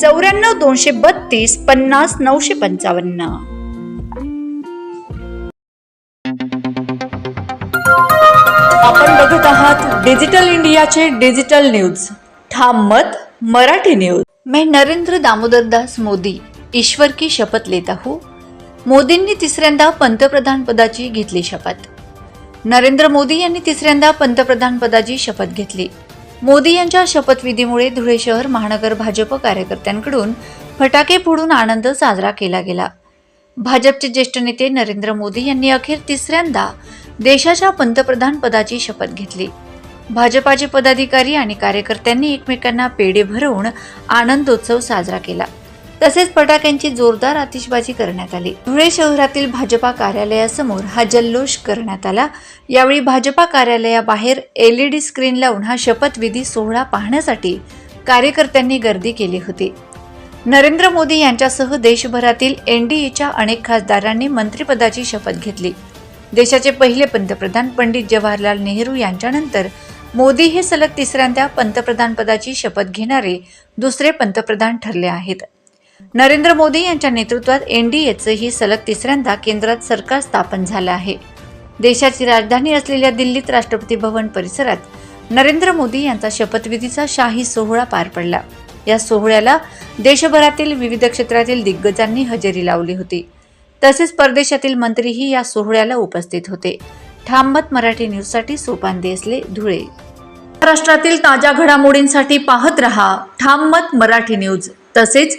चौऱ्याण्णव दोनशे बत्तीस पन्नास नऊशे पंचावन्न. आपण बघत आहात डिजिटल इंडियाचे डिजिटल न्यूज. ठाम मत मराठी न्यूज. मैं नरेंद्र दामोदरदास मोदी ईश्वर की शपथ लेता हूँ. मोदींनी तिसऱ्यांदा पंतप्रधान पदाची घेतली शपथ. नरेंद्र मोदी यांनी तिसऱ्यांदा पंतप्रधान पदाची शपथ घेतली. मोदी यांच्या शपथविधीमुळे धुळे शहर महानगर भाजप कार्यकर्त्यांकडून फटाके फोडून आनंद साजरा केला गेला. भाजपचे ज्येष्ठ नेते नरेंद्र मोदी यांनी अखेर तिसऱ्यांदा देशाच्या पंतप्रधान पदाची शपथ घेतली. भाजपाचे पदाधिकारी आणि कार्यकर्त्यांनी एकमेकांना पेढे भरवून आनंदोत्सव साजरा केला. तसेच फटाक्यांची जोरदार आतिषबाजी करण्यात आली. धुळे शहरातील भाजपा कार्यालयासमोर हा जल्लोष करण्यात आला. यावेळी भाजपा कार्यालयाबाहेर एलईडी स्क्रीन लावून हा शपथविधी सोहळा पाहण्यासाठी कार्यकर्त्यांनी गर्दी केली होती. नरेंद्र मोदी यांच्यासह देशभरातील एनडीएच्या अनेक खासदारांनी मंत्रिपदाची शपथ घेतली. देशाचे पहिले पंतप्रधान पंडित जवाहरलाल नेहरू यांच्यानंतर मोदी हे सलग तिसऱ्यांदा पंतप्रधानपदाची शपथ घेणारे दुसरे पंतप्रधान ठरले आहेत. नरेंद्र मोदी यांच्या नेतृत्वात एनडीएचं ही सलग तिसऱ्यांदा केंद्रात सरकार स्थापन झालं आहे. देशाची राजधानी असलेल्या दिल्लीत राष्ट्रपती भवन परिसरात नरेंद्र मोदी यांचा शपथविधीचा शाही सोहळा पार पडला. या सोहळ्याला देशभरातील विविध क्षेत्रातील दिग्गजांनी हजेरी लावली होती. तसेच परदेशातील मंत्रीही या सोहळ्याला उपस्थित होते. ठाममत मराठी न्यूजसाठी सोपान देसले धुळे. महाराष्ट्रातील ताज्या घडामोडींसाठी पाहत रहा ठाममत मराठी न्यूज. तसेच